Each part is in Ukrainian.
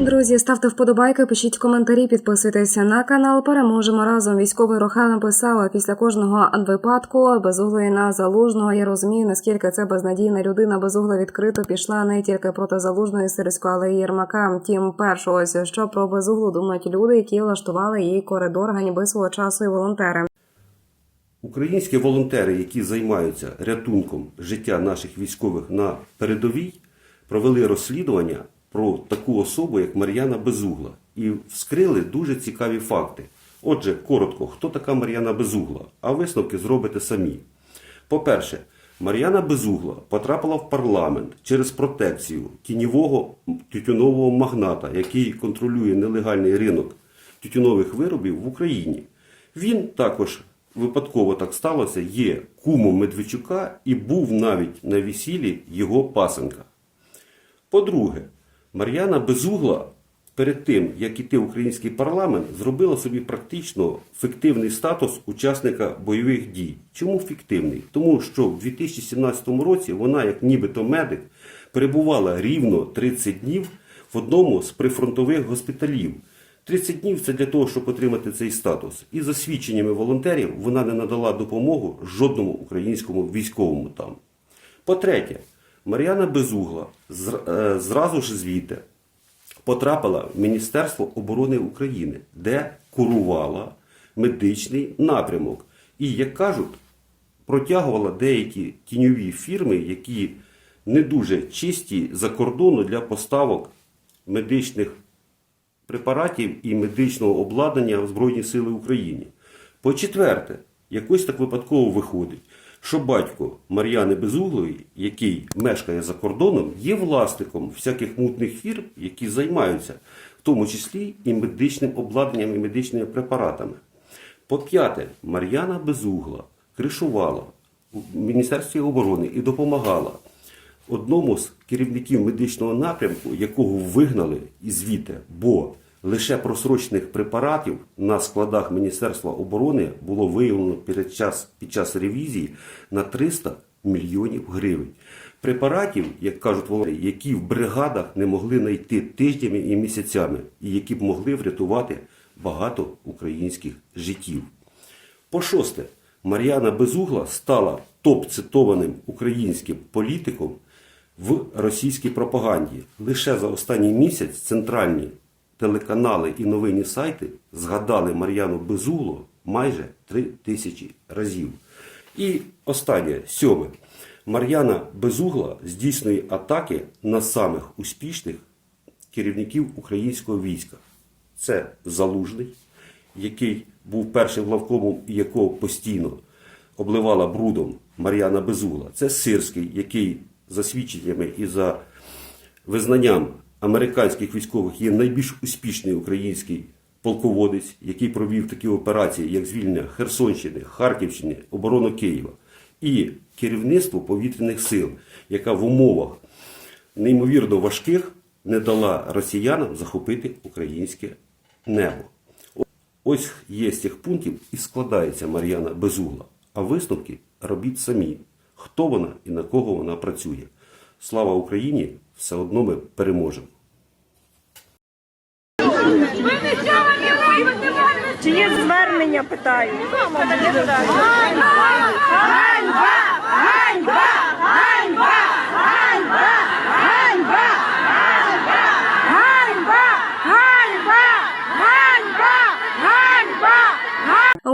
Друзі, ставте вподобайки, пишіть коментарі, підписуйтеся на канал. Переможемо разом. Військовий Роха написала після кожного випадку безуглої на залужного. Я розумію, наскільки це безнадійна людина. Безугла відкрито пішла не тільки проти залужної сирського, але й Єрмака. Тім першого, що про безуглу думають люди, які влаштували її коридор ганьби свого часу і волонтери. Українські волонтери, які займаються рятунком життя наших військових на передовій, провели розслідування про таку особу, як Мар'яна Безугла, і вскрили дуже цікаві факти. Отже, коротко, хто така Мар'яна Безугла? А висновки зробите самі. По-перше, Мар'яна Безугла потрапила в парламент через протекцію тіньового тютюнового магната, який контролює нелегальний ринок тютюнових виробів в Україні. Він також випадково так сталося, є кумом Медведчука і був навіть на весіллі його пасенка. По-друге, Мар'яна Безугла перед тим, як іти в український парламент, зробила собі практично фіктивний статус учасника бойових дій. Чому фіктивний? Тому що в 2017 році вона, як нібито медик, перебувала рівно 30 днів в одному з прифронтових госпіталів. 30 днів це для того, щоб отримати цей статус. І за свідченнями волонтерів вона не надала допомогу жодному українському військовому там. По-третє, Мар'яна Безугла е, зразу ж звідти потрапила в Міністерство оборони України, де курувала медичний напрямок. І, як кажуть, протягувала деякі тіньові фірми, які не дуже чисті за кордону для поставок медичних препаратів і медичного обладнання в Збройні Сили України. По-четверте, якось так випадково виходить, що батько Мар'яни Безуглої, який мешкає за кордоном, є власником всяких мутних фірм, які займаються, в тому числі і медичним обладнанням і медичними препаратами. По-п'яте, Мар'яна Безугла кришувала у Міністерстві оборони і допомагала одному з керівників медичного напрямку, якого вигнали із звідти, бо лише просрочених препаратів на складах Міністерства оборони було виявлено під час, під час ревізії на 300 мільйонів гривень. Препаратів, як кажуть волонтери, які в бригадах не могли знайти тижнями і місяцями, і які б могли врятувати багато українських життів. По шосте, Мар'яна Безугла стала топ-цитованим українським політиком в російській пропаганді. Лише за останній місяць центральні телеканали і новинні сайти згадали Мар'яну Безуглу майже три тисячі разів. І останнє сьоме. Мар'яна Безугла здійснює атаки на самих успішних керівників українського війська. Це Залужний, який був першим главкомом якого постійно обливала брудом Мар'яна Безугла. Це Сирський, який за свідченнями і за визнанням американських військових є найбільш успішний український полководець, який провів такі операції, як звільнення Херсонщини, Харківщини, оборону Києва, і керівництво повітряних сил, яка в умовах неймовірно важких не дала росіянам захопити українське небо. Ось є з цих пунктів і складається Мар'яна Безугла. А висновки робіть самі, хто вона і на кого вона працює. Слава Україні! Все одно ми переможемо. Чи є звернення, питаю?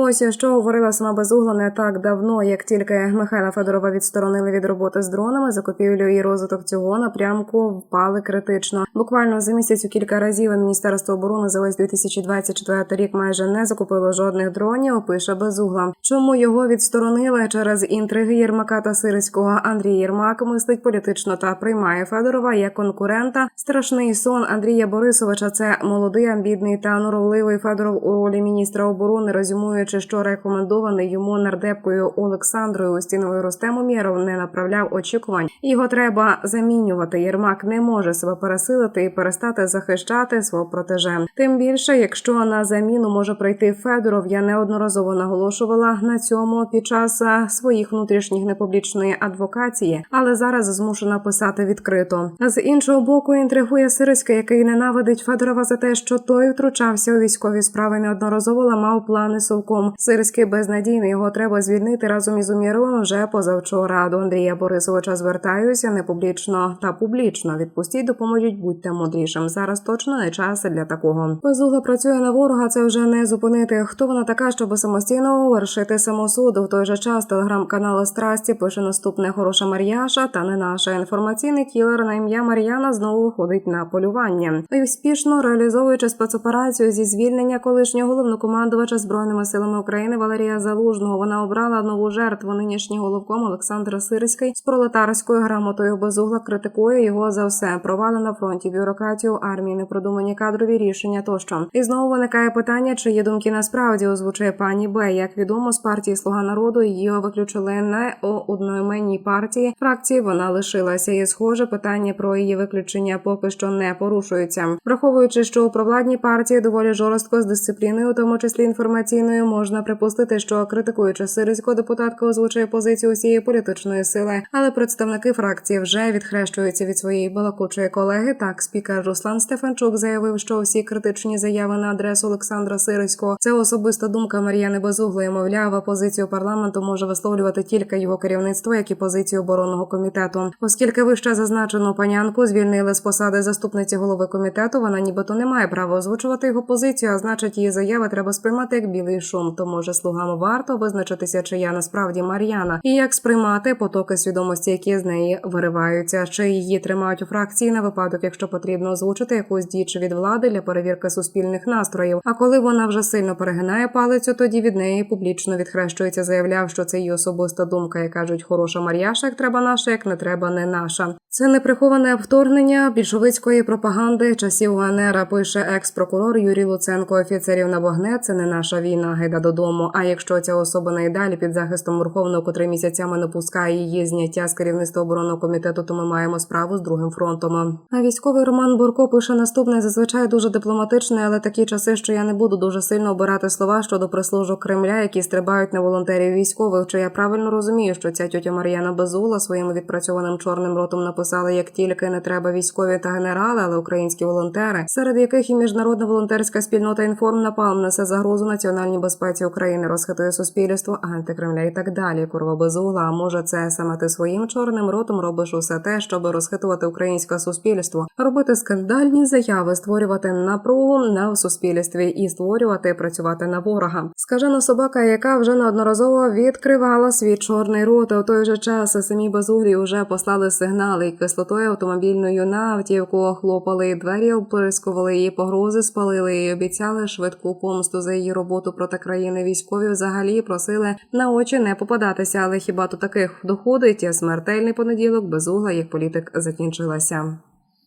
Ось що говорила сама безугла не так давно, як тільки Михайла Федорова відсторонили від роботи з дронами, закупівлю і розвиток цього напрямку впали критично. Буквально за місяць у кілька разів Міністерство оборони за ось 2024 рік майже не закупило жодних дронів. Пише безугла. Чому його відсторонили через інтриги Єрмака та Сирського? Андрій Єрмак мислить політично та приймає Федорова як конкурента. Страшний сон Андрія Борисовича. Це молодий, амбідний та норовливий Федоров у ролі міністра оборони, резюмуючи враховуючи, що рекомендований йому нардепкою Олександрою Устіновою Рустем Умєров не направляв очікувань. Його треба замінювати. Єрмак не може себе пересилити і перестати захищати свого протеже. Тим більше, якщо на заміну може прийти Федоров, я неодноразово наголошувала на цьому під час своїх внутрішніх непублічної адвокації, але зараз змушена писати відкрито. З іншого боку, інтригує Сириська, який ненавидить Федорова за те, що той втручався у військові справи, неодноразово ламав плани совком. Сириський безнадійний його треба звільнити разом із Уміровим вже позавчора. До Андрія Борисовича звертаюся не публічно та публічно. Відпустіть, допоможіть, будьте мудрішим. Зараз точно не час для такого. Безугла працює на ворога. Це вже не зупинити. Хто вона така, щоб самостійно вершити самосуду? В той же час телеграм-канал Страсті пише наступне хороша Мар'яша та не наша інформаційний кілер на ім'я Мар'яна знову виходить на полювання. І успішно реалізовуючи спецоперацію зі звільнення колишнього головнокомандувача збройними силами України Валерія Залужного. Вона обрала нову жертву нинішній головком Олександр Сирський з пролетарською грамотою безугла критикує його за все. Провали на фронті, бюрократію армії, непродумані кадрові рішення тощо. І знову виникає питання, чиї думки насправді озвучує пані Б. Як відомо, з партії Слуга народу її виключили не у одноіменній партії. Фракції вона лишилася. І схоже, питання про її виключення поки що не порушується, враховуючи, що у провладній партії доволі жорстко з дисципліною, у тому числі інформаційною, можна припустити, що критикуючи Сириську, депутатка озвучує позицію усієї політичної сили, але представники фракції вже відхрещуються від своєї балакучої колеги. Так, спікер Руслан Стефанчук заявив, що всі критичні заяви на адресу Олександра Сириського це особиста думка Мар'яни Безуглої. Мовляв, позицію парламенту може висловлювати тільки його керівництво, як і позицію оборонного комітету. Оскільки вище зазначену панянку звільнили з посади заступниці голови комітету, вона нібито не має права озвучувати його позицію, а значить, її заяви треба сприймати як білий шум. То може слугам варто визначитися, чия насправді Мар'яна, і як сприймати потоки свідомості, які з неї вириваються, чи її тримають у фракції на випадок, якщо потрібно озвучити якусь діч від влади для перевірки суспільних настроїв. А коли вона вже сильно перегинає палицю, тоді від неї публічно відхрещується, заявляв, що це її особиста думка, і кажуть, хороша Мар'яша, як треба наша, як не треба, не наша. Це неприховане вторгнення більшовицької пропаганди часів УНР, пише екс-прокурор Юрій Луценко. Офіцерів на вогне це не наша війна, гайда додому. А якщо ця особа найдалі під захистом Верховного, котрий місяцями не пускає її зняття з керівництва оборонного комітету, то ми маємо справу з другим фронтом. А військовий Роман Бурко пише наступне зазвичай дуже дипломатичне, але такі часи, що я не буду дуже сильно обирати слова щодо прислужок Кремля, які стрибають на волонтерів військових. Чи я правильно розумію, що ця тьотя Мар'яна Безула своїм відпрацьованим чорним ротом написала, як тільки не треба військові та генерали, але українські волонтери, серед яких і міжнародна волонтерська спільнота інформ напал несе загрозу національній безпеці України, розхитує суспільство, антикремля і так далі. Курва Безула. А може, це саме ти своїм чорним ротом робиш усе те, щоб розхитувати українське суспільство, робити скандальні заяви, створювати напругу на суспільстві і створювати працювати на ворога. Скажена собака, яка вже неодноразово відкривала свій чорний рот. У той же час самі безуглі вже послали сигнали кислотою автомобільною на автівку хлопали двері, оприскували її погрози, спалили і обіцяли швидку помсту за її роботу проти країни. Військові взагалі просили на очі не попадатися, але хіба то таких доходить? Смертельний понеділок безугла їх політик закінчилася.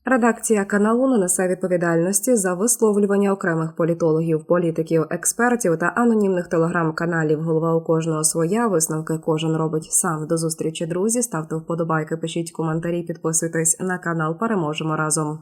Редакція каналу не несе відповідальності за висловлювання окремих політологів, політиків, експертів та анонімних телеграм-каналів. Голова у кожного своя висновки кожен робить сам. До зустрічі, друзі. Ставте вподобайки, пишіть коментарі, підписуйтесь на канал. Переможемо разом.